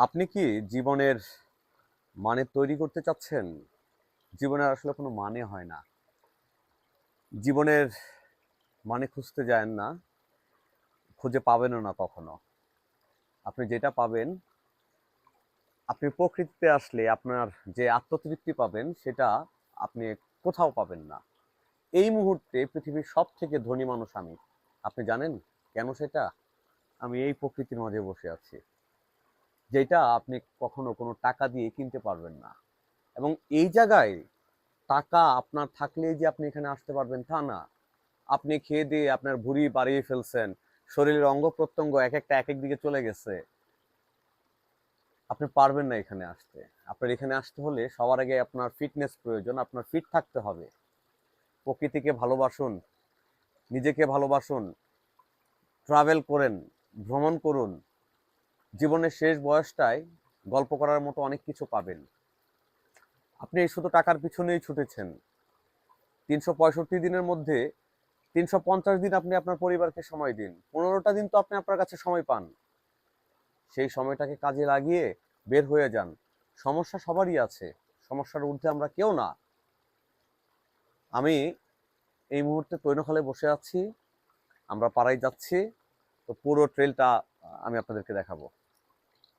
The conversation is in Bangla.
আপনি কি জীবনের মানে তৈরি করতে চাচ্ছেন? জীবনের আসলে কোনো মানে হয় না। জীবনের মানে খুঁজতে যায় না, খুঁজে পাবেনও না কখনো। আপনি যেটা পাবেন, আপনি প্রকৃতিতে আসলে আপনার যে আত্মতৃপ্তি পাবেন, সেটা আপনি কোথাও পাবেন না। এই মুহূর্তে পৃথিবীর সব থেকে ধনী মানুষ আমি। আপনি জানেন কেন সেটা? আমি এই প্রকৃতির মাঝে বসে আছি। যেটা আপনি কখনো কোনো টাকা দিয়ে কিনতে পারবেন না। এবং এই জায়গায় টাকা আপনার থাকলেই যে আপনি এখানে আসতে পারবেন তা না। আপনি খেয়ে দিয়ে আপনার ভুঁড়ি বাড়িয়ে ফেলছেন, শরীরের অঙ্গ প্রত্যঙ্গ এক একটা এক এক দিকে চলে গেছে। আপনি পারবেন না এখানে আসতে। আপনার এখানে আসতে হলে সবার আগে আপনার ফিটনেস প্রয়োজন, আপনার ফিট থাকতে হবে। প্রকৃতিকে ভালোবাসুন, নিজেকে ভালোবাসুন ট্রাভেল করেন, ভ্রমণ করুন। জীবনের শেষ বয়সটায় গল্প করার মতো অনেক কিছু পাবেন। আপনি শুধু টাকার পিছনেই ছুটেছেন। তিনশো পঁয়ষট্টি দিনের মধ্যে তিনশো পঞ্চাশ দিন আপনি আপনার পরিবারকে সময় দিন। পনেরোটা দিন তো আপনি আপনার কাছে সময় পান। সেই সময়টাকে কাজে লাগিয়ে বের হয়ে যান। সমস্যা সবারই আছে। সমস্যার ঊর্ধ্বে আমরা কেউ না। আমি এই মুহূর্তে তৈনখালে বসে আছি। আমরা পাড়ায় যাচ্ছি। তো পুরো ট্রেলটা আমি আপনাদেরকে দেখাবো।